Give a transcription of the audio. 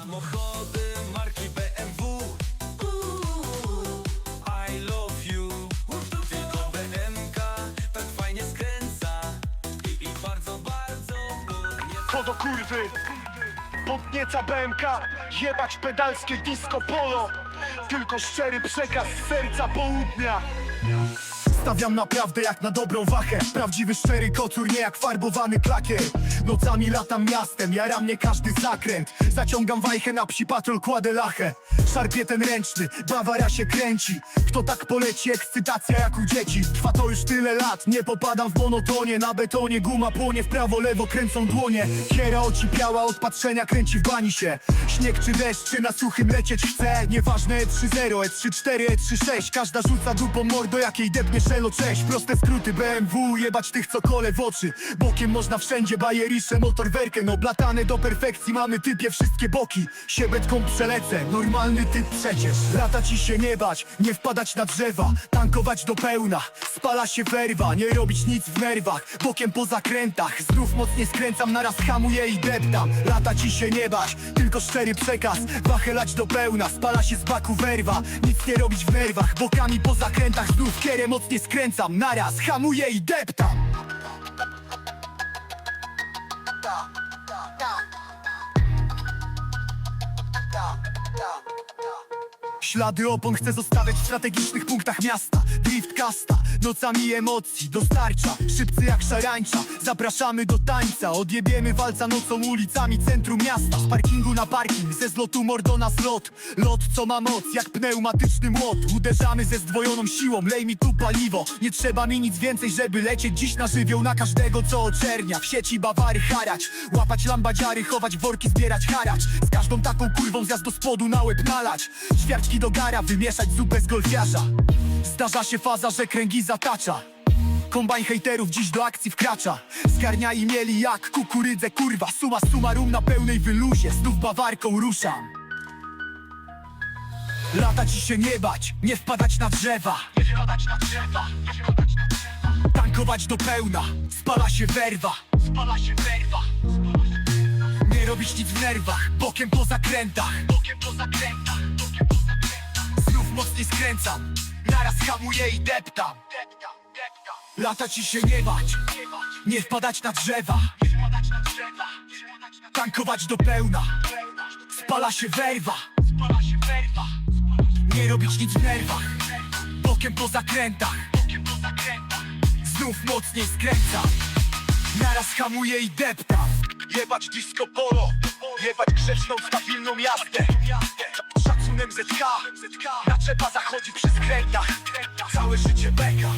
Samochody marki BMW I love you. Tylko BMK tak fajnie skręca. I, i bardzo, bardzo Co do kurwy? Podnieca BMK Jebać pedalskie disco polo. Tylko szczery przekaz serca południa Stawiam naprawdę jak na dobrą wachę. Prawdziwy szczery kocur, nie jak farbowany klakier. Nocami latam miastem, jara mnie każdy zakręt. Zaciągam wajchę na psi patrol, kładę lachę Szarpie ten ręczny, Bawara się kręci. Kto tak poleci, ekscytacja jak u dzieci. Trwa to już tyle lat, nie popadam w monotonie. Na betonie guma płonie, w prawo, lewo kręcą dłonie. Kiera ocipiała od patrzenia, kręci w bani się. Śnieg czy deszcz, czy na suchym lecieć chce. Nieważne E E3-0, E3-4, E3-6 Każda rzuca dupą mordo, jakiej depnie szelo Cześć, proste skróty BMW Jebać tych, co kole w oczy. Bokiem można wszędzie, bajerisze, motor werken Oblatane do perfekcji, mamy typie wszystkie boki. Siebetką przelecę, normalny typ przecież. Lata ci się nie bać, nie wpadać na drzewa Tankować do pełna, spala się werwa Nie robić nic w nerwach, bokiem po zakrętach Znów mocniej skręcam, naraz hamuję i deptam. Lata ci się nie bać, tylko szczery przekaz. Wachylać do pełna, spala się z baku werwa. Nic nie robić w nerwach, bokami po zakrętach Znów kierę mocniej skręcam, naraz hamuję i deptam Yeah, yeah, yeah. Ślady opon chcę zostawiać w strategicznych punktach miasta. Drift kasta, nocami emocji dostarcza. Szybcy jak szarańcza, zapraszamy do tańca. Odjebiemy walca nocą ulicami centrum miasta. Z parkingu na parking, ze zlotu mordo na zlot Lot co ma moc, jak pneumatyczny młot. Uderzamy ze zdwojoną siłą, lej mi tu paliwo. Nie trzeba mi nic więcej, żeby lecieć dziś na żywioł Na każdego co oczernia, w sieci bawary harać Łapać lambadziary, chować worki, zbierać haracz. Z każdą taką kurwą zjazd do spodu na łeb nalać Ćwiartki do gara, wymieszać zupę z golfiarza. Zdarza się faza, że kręgi zatacza. Kombajn hejterów dziś do akcji wkracza. Zgarnia i mieli jak kukurydzę kurwa. Suma summarum na pełnej wyluzie Znów bawarką ruszam. Lata ci się nie bać, nie wpadać na drzewa. Nie wpadać na drzewa, nie wpadać na drzewa. Tankować do pełna, spala się werwa. Spala się werwa Nie robić nic w nerwach, bokiem po zakrętach. Bokiem po zakrętach, mocniej skręcam, naraz hamuję i deptam. Lata ci się nie bać, nie wpadać na drzewa. Tankować do pełna, spala się werwa. Nie robić nic w nerwach, bokiem po zakrętach. Znów mocniej skręcam, naraz hamuję i deptam. Jebać disco polo, jebać grzeczną, stabilną jazdę Szacunem ZK, naczepa zachodzi przy skrętach Całe życie beka